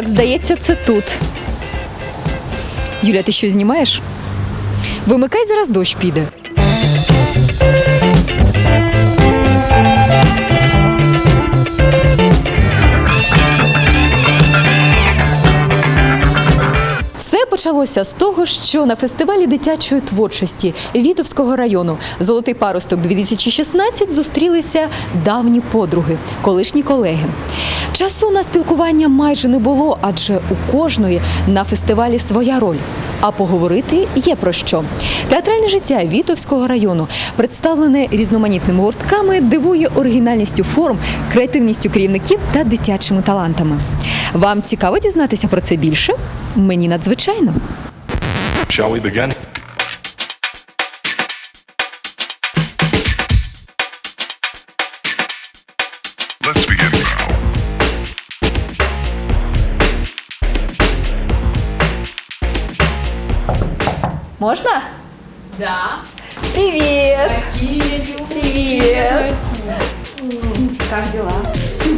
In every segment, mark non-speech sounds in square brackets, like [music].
Здається, це тут. Юля, ти що знімаєш? Вимикай, зараз дощ піде. Почалося з того, що на фестивалі дитячої творчості Вітовського району Золотий паросток 2016 зустрілися давні подруги, колишні колеги. Часу на спілкування майже не було, адже у кожної на фестивалі своя роль. А поговорити є про що. Театральне життя Вітовського району представлене різноманітними гуртками, дивує оригінальністю форм, креативністю керівників та дитячими талантами. Вам цікаво дізнатися про це більше? Мені надзвичайно. Shall we begin? Можна? Да. Привіт! Привіт! Как дела?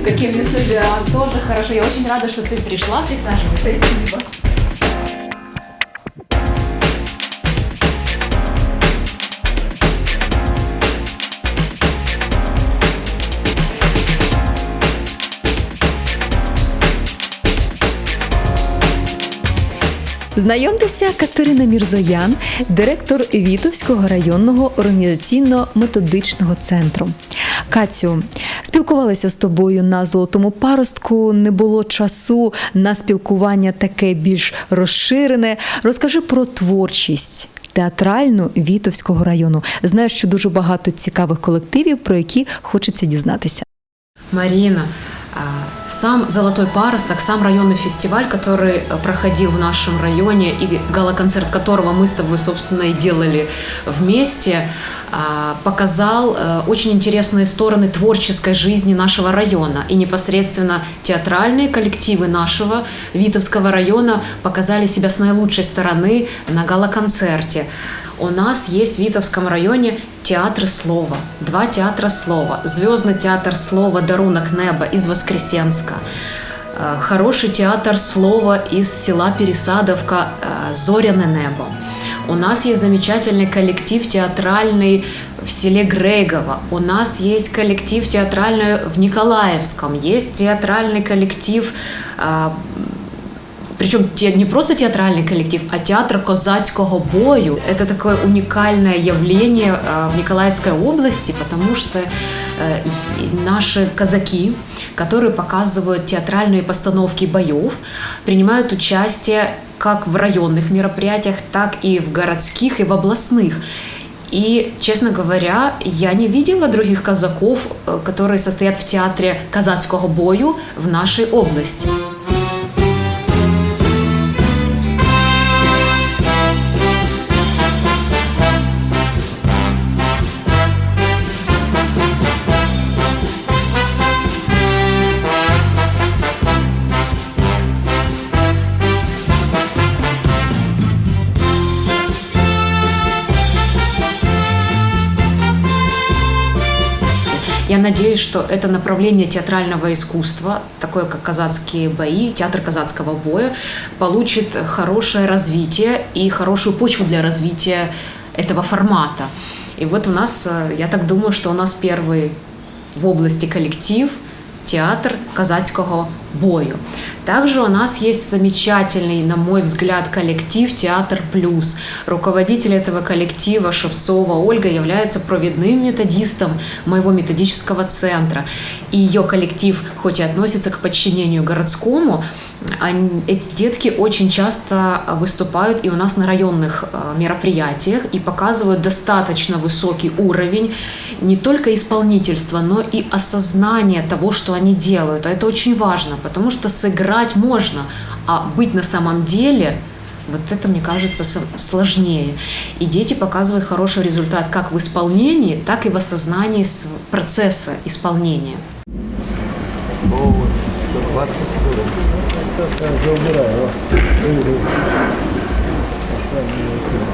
Какие мне судьбы? А, Тоже хорошо. Я очень рада, что ты пришла. Присаживайся. Спасибо. Знайомтеся, Катерина Мірзоян, директор Вітовського районного організаційно-методичного центру. Катю, спілкувалися з тобою на золотому паростку. Не було часу на спілкування таке більш розширене. Розкажи про творчість. Театральну Вітовського району. Знаю, що дуже багато цікавих колективів, про які хочеться дізнатися. Марина, а, сам «Золотой паросток», сам районный фестиваль, который э, проходил в нашем районе и гала-концерт которого мы с тобой, собственно, и делали вместе, а, показал э, очень интересные стороны творческой жизни нашего района. И непосредственно театральные коллективы нашего Витовского района показали себя с наилучшей стороны на гала-концерте. У нас есть в Витовском районе театры слова, два театра слова. Звездный театр слова «Дарунок неба» из Воскресенска. Э, Хороший театр слова из села Пересадовка э, «Зоряное небо». У нас есть замечательный коллектив театральный в селе Грейгово. У нас есть коллектив театральный в Николаевском. Есть театральный коллектив а, причем те- не просто театральный коллектив, а театр козацкого бою. Это такое уникальное явление э, в Николаевской области, потому что э, и наши казаки, которые показывают театральные постановки боев, принимают участие как в районных мероприятиях, так и в городских и в областных. И, честно говоря, я не видела других казаков, э, которые состоят в театре казацкого бою в нашей области. Надеюсь, что это направление театрального искусства, такое как казацкие бои, театр казацкого боя, получит хорошее развитие и хорошую почву для развития этого формата. И вот у нас, э, я так думаю, что у нас первый в области коллектив театр казацкого бою. Также у нас есть замечательный, на мой взгляд, коллектив «Театр Плюс». Руководитель этого коллектива Шевцова Ольга является проведным методистом моего методического центра. И ее коллектив, хоть и относится к подчинению городскому, они- эти детки очень часто выступают и у нас на районных э, мероприятиях и показывают достаточно высокий уровень не только исполнительства, но и осознания того, что они делают. А это очень важно, потому что сыграть можно, а быть на самом деле вот это, мне кажется, сложнее. И дети показывают хороший результат как в исполнении, так и в осознании процесса исполнения. Sen buraya bak. Öyle. Sen buraya bak.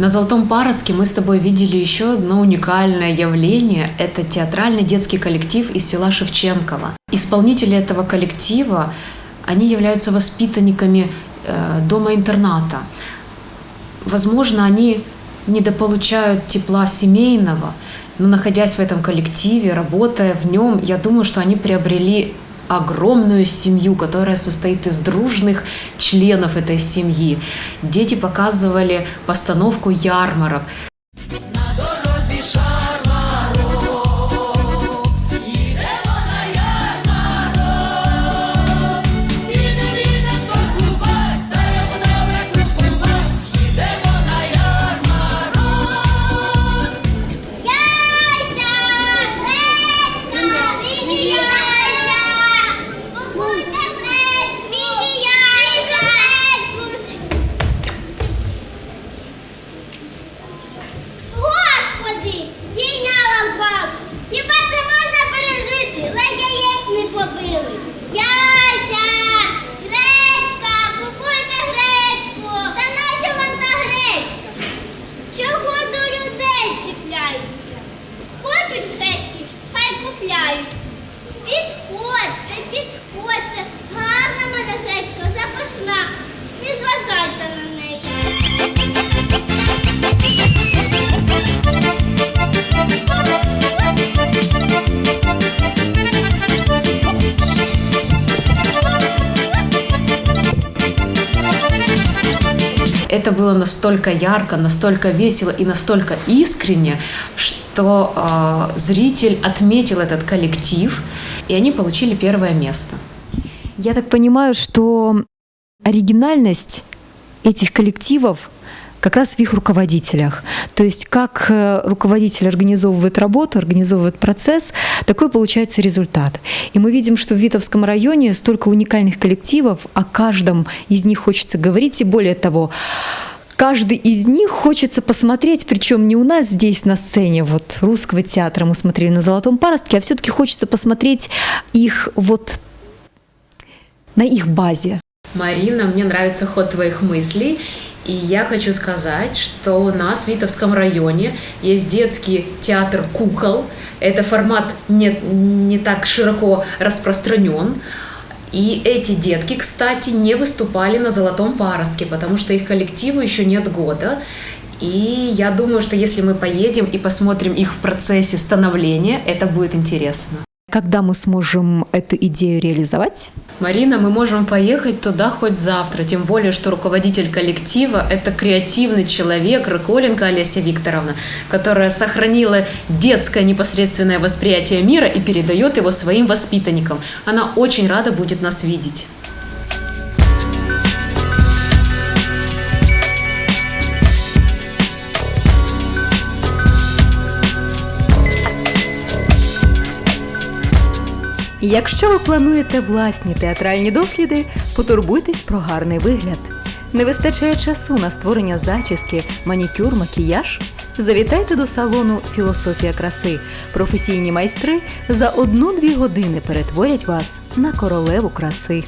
На «Золотом паростке» мы с тобой видели еще одно уникальное явление. Это театральный детский коллектив из села Шевченково. Исполнители этого коллектива, они являются воспитанниками э, дома-интерната. Возможно, они недополучают тепла семейного, но находясь в этом коллективе, работая в нем, я думаю, что они приобрели огромную семью, которая состоит из дружных членов этой семьи. Дети показывали постановку ярмарок. Это было настолько ярко, настолько весело и настолько искренне, что э, зритель отметил этот коллектив, и они получили первое место. Я так понимаю, что оригинальность этих коллективов как раз в их руководителях. То есть как э, руководитель организовывает работу, организовывает процесс, такой получается результат. И мы видим, что в Витовском районе столько уникальных коллективов, о каждом из них хочется говорить, и более того, Каждый из них хочется посмотреть, причем не у нас здесь на сцене вот русского театра мы смотрели на «Золотом паростке», а все-таки хочется посмотреть их вот на их базе. Марина, мне нравится ход твоих мыслей. И я хочу сказать, что у нас в Витовском районе есть детский театр кукол. Это формат не, не так широко распространен. И эти детки, кстати, не выступали на «Золотом паростке», потому что их коллективу еще нет года. И я думаю, что если мы поедем и посмотрим их в процессе становления, это будет интересно. Когда мы сможем эту идею реализовать? Марина, мы можем поехать туда хоть завтра, тем более, что руководитель коллектива – это креативный человек, Рыколенко Олеся Викторовна, которая сохранила детское непосредственное восприятие мира и передает его своим воспитанникам. Она очень рада будет нас видеть. Якщо ви плануєте власні театральні досліди, потурбуйтесь про гарний вигляд. Не вистачає часу на створення зачіски, манікюр, макіяж? Завітайте до салону Філософія краси. Професійні майстри за одну-дві години перетворять вас на королеву краси.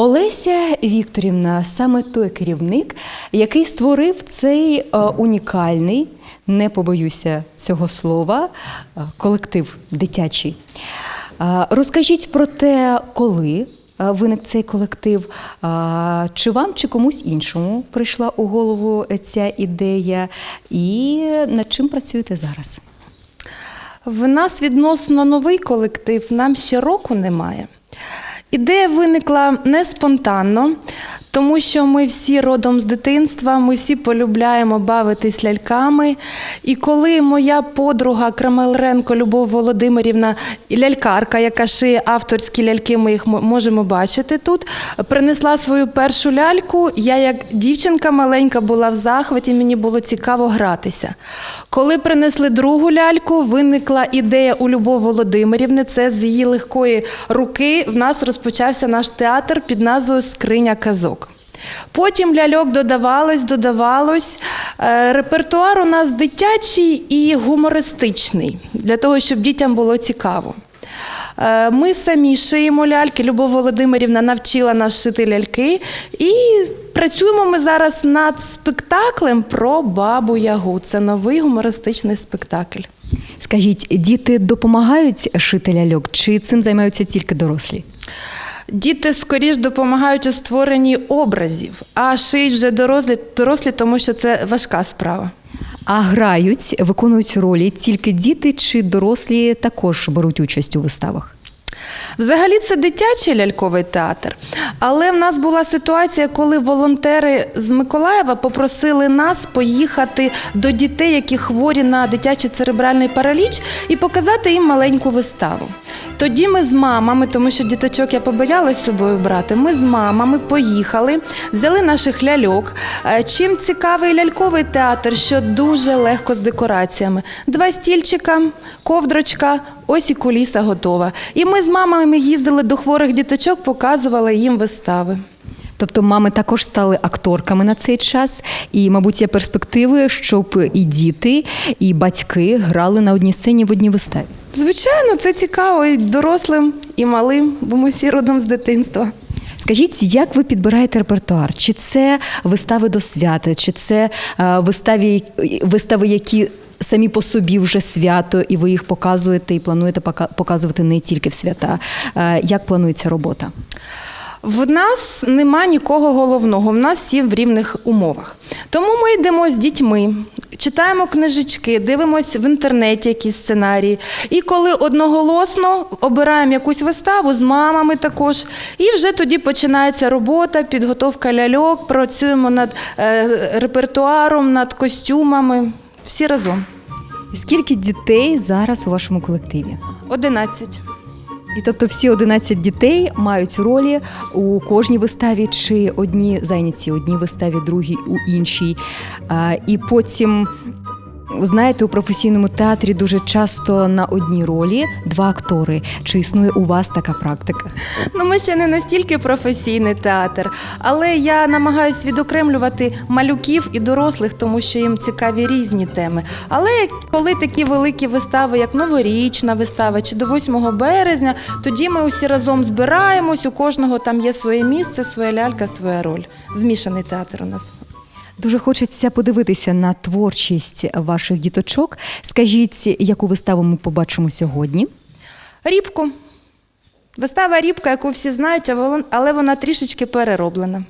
Олеся Вікторівна саме той керівник, який створив цей е, унікальний, не побоюся цього слова, е, колектив дитячий. Е, Розкажіть про те, коли виник цей колектив, чи вам, чи комусь іншому прийшла у голову ця ідея, і над чим працюєте зараз? В нас відносно новий колектив, нам ще року немає. Ідея виникла не спонтанно, тому що ми всі родом з дитинства, ми всі полюбляємо бавитись ляльками. І коли моя подруга Крамелренко Любов Володимирівна, лялькарка, яка шиє авторські ляльки, ми їх можемо бачити тут, принесла свою першу ляльку, я як дівчинка маленька була в захваті, мені було цікаво гратися. Коли принесли другу ляльку, виникла ідея у Любов Володимирівни. Це з її легкої руки в нас розпочався наш театр під назвою Скриня казок. Потім ляльок додавалось, додавалось. Е, Репертуар у нас дитячий і гумористичний, для того, щоб дітям було цікаво. Е, Ми самі шиємо ляльки. Любов Володимирівна навчила нас шити ляльки. І працюємо ми зараз над спектаклем про бабу Ягу. Це новий гумористичний спектакль. Скажіть, діти допомагають шити ляльок, чи цим займаються тільки дорослі? Діти скоріш допомагають у створенні образів, а шиють вже дорослі, дорослі, тому що це важка справа. А грають, виконують ролі тільки діти чи дорослі також беруть участь у виставах? Взагалі це дитячий ляльковий театр. Але в нас була ситуація, коли волонтери з Миколаєва попросили нас поїхати до дітей, які хворі на дитячий церебральний параліч, і показати їм маленьку виставу. Тоді ми з мамами, тому що діточок я побоялась з собою брати. Ми з мамами поїхали, взяли наших ляльок. Е, Чим цікавий ляльковий театр, що дуже легко з декораціями. Два стільчика, ковдрочка, ось і куліса готова. І ми з мамами їздили до хворих діточок, показували їм вистави. Тобто мами також стали акторками на цей час, і, мабуть, є перспективи, щоб і діти, і батьки грали на одній сцені в одній виставі. Звичайно, це цікаво і дорослим, і малим, бо ми всі родом з дитинства. Скажіть, як ви підбираєте репертуар? Чи це вистави до свята, чи це е, вистави, вистави, які самі по собі вже свято, і ви їх показуєте і плануєте показувати не тільки в свята? Е, Як планується робота? В нас нема нікого головного, в нас всі в рівних умовах. Тому ми йдемо з дітьми, читаємо книжечки, дивимося в інтернеті якісь сценарії. І коли одноголосно обираємо якусь виставу з мамами також, і вже тоді починається робота, підготовка ляльок, працюємо над е, репертуаром, над костюмами. Всі разом. Скільки дітей зараз у вашому колективі? 11. І тобто всі 11 дітей мають ролі у кожній виставі, чи одні зайняті одній виставі, другі у іншій. І потім, знаєте, у професійному театрі дуже часто на одній ролі два актори. Чи існує у вас така практика? Ну, ми ще не настільки професійний театр, але я намагаюся відокремлювати малюків і дорослих, тому що їм цікаві різні теми. Але коли такі великі вистави, як новорічна вистава чи до 8 березня, тоді ми усі разом збираємось, у кожного там є своє місце, своя лялька, своя роль. Змішаний театр у нас. Дуже хочеться подивитися на творчість ваших діточок. Скажіть, яку виставу ми побачимо сьогодні? Рібку. Вистава Рібка, яку всі знають, але вона трішечки перероблена.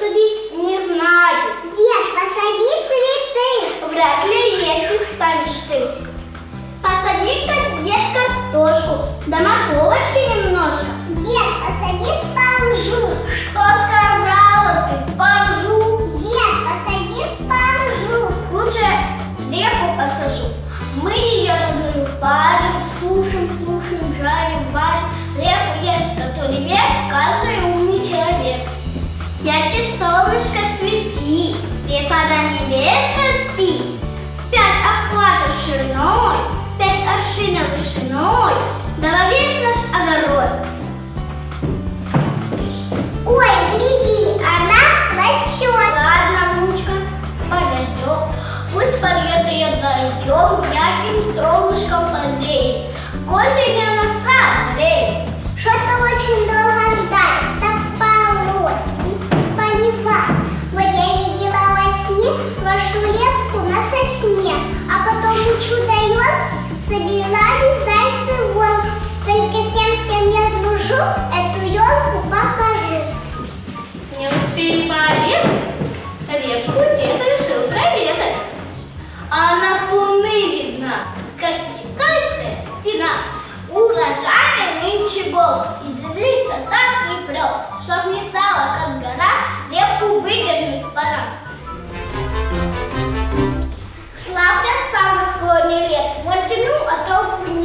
Только что садить не знаю. Дед, посади цветы. Вряд ли вместе ставишь ты? Посади как дед картошку, да морковочки немножко. Дед, посади спанжу. Что сказала ты? Спанжу. Дед, посади спанжу. Лучше репу посажу. Мы ее родную парим, до небес расти. Пять обхватов шириной, пять аршинов вышиной, да во весь наш огород. Ой, гляди, она собирали зайцем волк. Только с тем, с кем я дружу, эту елку покажи.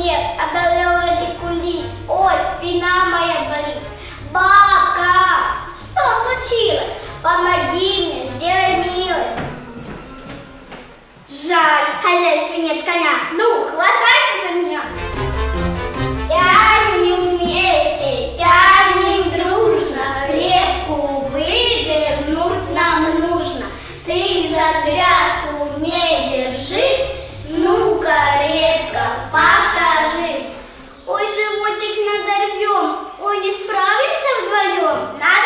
Нет, одолела дикули, ой, спина моя болит. Бабка, что случилось? Помоги мне, сделай милость. Жаль, хозяйстве нет коня. Ну, хватайся за меня. Тянем вместе, тянем дружно, репку выдернуть нам нужно. Ты за грядку не держись, ну-ка, репка, покажись. Napoleon.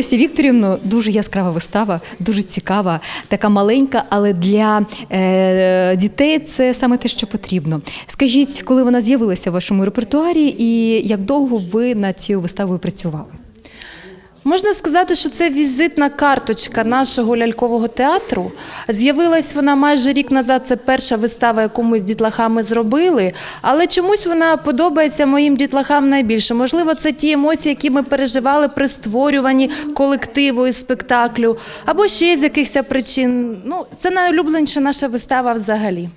Олеся Вікторівно, дуже яскрава вистава, дуже цікава, така маленька, але для е, дітей це саме те, що потрібно. Скажіть, коли вона з'явилася в вашому репертуарі, і як довго ви над цією виставою працювали? Можна сказати, що це візитна карточка нашого лялькового театру. З'явилась вона майже рік назад. Це перша вистава, яку ми з дітлахами зробили. Але чомусь вона подобається моїм дітлахам найбільше. Можливо, це ті емоції, які ми переживали при створюванні колективу і спектаклю, або ще з якихось причин. Ну, це найулюбленіша наша вистава взагалі.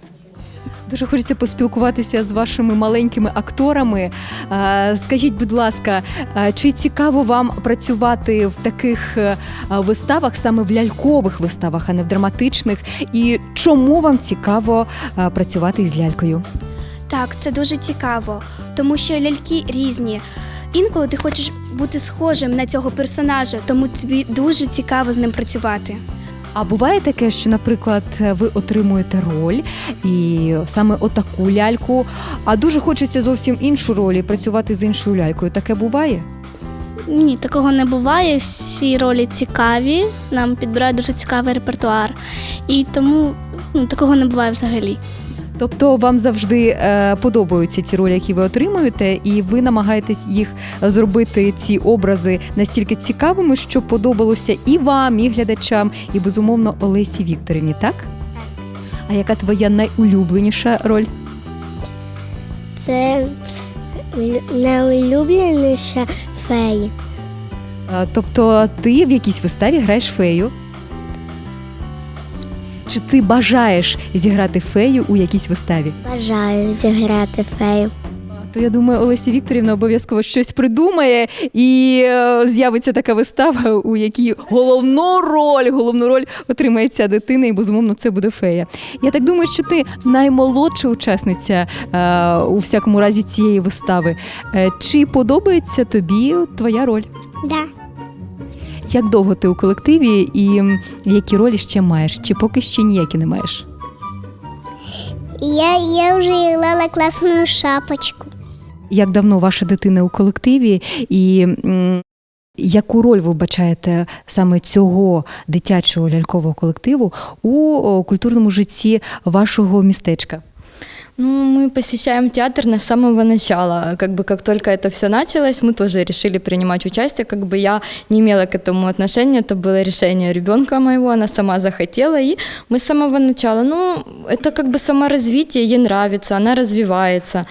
Дуже хочеться поспілкуватися з вашими маленькими акторами. Е, Скажіть, будь ласка, е, чи цікаво вам працювати в таких е, виставах, саме в лялькових виставах, а не в драматичних? І чому вам цікаво працювати із лялькою? Так, це дуже цікаво, тому що ляльки різні. Інколи ти хочеш бути схожим на цього персонажа, тому тобі дуже цікаво з ним працювати. А буває таке, що, наприклад, ви отримуєте роль і саме отаку ляльку, а дуже хочеться зовсім іншу роль і працювати з іншою лялькою. Таке буває? Ні, такого не буває. Всі ролі цікаві, нам підбирають дуже цікавий репертуар. І тому ну, такого не буває взагалі. Тобто вам завжди е, подобаються ці ролі, які ви отримуєте, і ви намагаєтесь їх зробити ці образи настільки цікавими, щоб подобалося і вам, і глядачам, і безумовно Олесі Вікторівні, так? А яка твоя найулюбленіша роль? Це найулюбленіша фея. Е, Тобто ти в якійсь виставі граєш фею? Чи ти бажаєш зіграти фею у якійсь виставі? Бажаю зіграти фею. То я думаю, Олеся Вікторівна обов'язково щось придумає, і е, з'явиться така вистава, у якій головну роль, головну роль отримає ця дитина, і безумовно це буде фея. Я так думаю, що ти наймолодша учасниця е, у всякому разі цієї вистави. Е, чи подобається тобі твоя роль? Да. Як довго ти у колективі і які ролі ще маєш? Чи поки ще ніякі не маєш? Я, я вже грала класну шапочку. Як давно ваша дитина у колективі, і м, яку роль ви вбачаєте саме цього дитячого лялькового колективу у о, культурному житті вашого містечка? Ну, мы посещаем театр на самого начала. Как бы как только это все началось, мы тоже решили принимать участие. Как бы я не имела к этому отношения, это было решение ребенка моего, она сама захотела, и мы с самого начала. Ну, это как бы саморазвитие, ей нравится, она развивается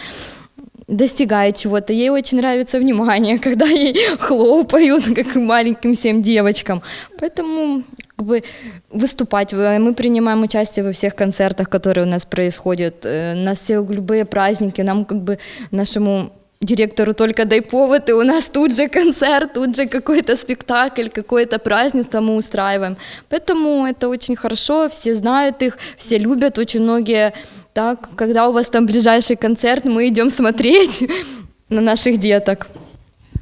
достигает чего-то. Ей очень нравится внимание, [laughs] когда ей хлопают, [laughs] как маленьким всем девочкам. Поэтому как бы выступать. Э, Мы принимаем участие во всех концертах, которые у нас происходят. Э, На все любые праздники. Нам как бы нашему директору только дай повод, и у нас тут же концерт, тут же какой-то спектакль, какое-то празднество мы устраиваем. Поэтому это очень хорошо, все знают их, все любят, очень многие так, когда у вас там ближайший концерт, мы идем смотреть [laughs] на наших деток.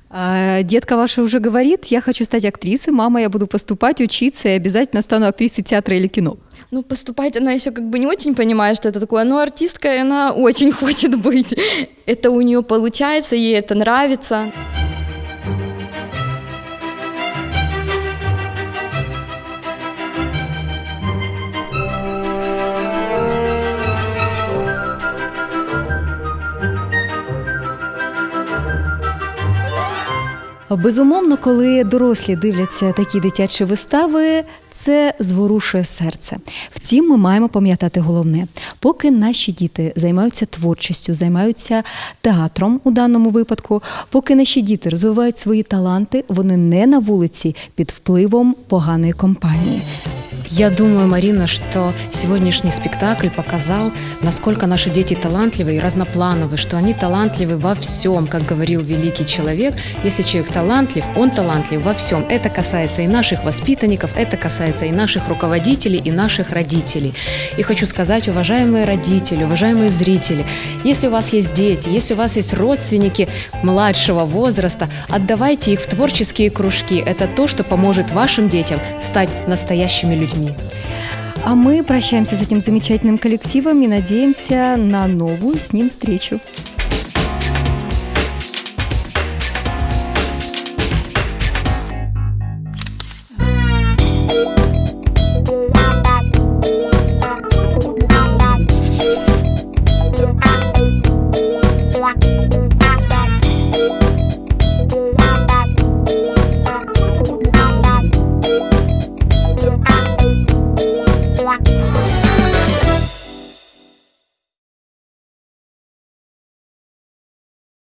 А, детка ваша уже говорит, я хочу стать актрисой, мама, я буду поступать, учиться и обязательно стану актрисой театра или кино. Ну, поступать она еще как бы не очень понимает, что это такое, но артисткой она очень хочет [laughs] быть. Это у нее получается, ей это нравится. Безумовно, коли дорослі дивляться такі дитячі вистави, це зворушує серце. Втім, ми маємо пам'ятати головне: поки наші діти займаються творчістю, займаються театром у даному випадку, поки наші діти розвивають свої таланти, вони не на вулиці під впливом поганої компанії. Я думаю, Марина, что сегодняшний спектакль показал, насколько наши дети талантливы и разноплановы, что они талантливы во всем, как говорил великий человек. Если человек талантлив, он талантлив во всем. Это касается и наших воспитанников, это касается и наших руководителей, и наших родителей. И хочу сказать, уважаемые родители, уважаемые зрители, если у вас есть дети, если у вас есть родственники младшего возраста, отдавайте их в творческие кружки. Это то, что поможет вашим детям стать настоящими людьми. А мы прощаемся с этим замечательным коллективом и надеемся на новую с ним встречу.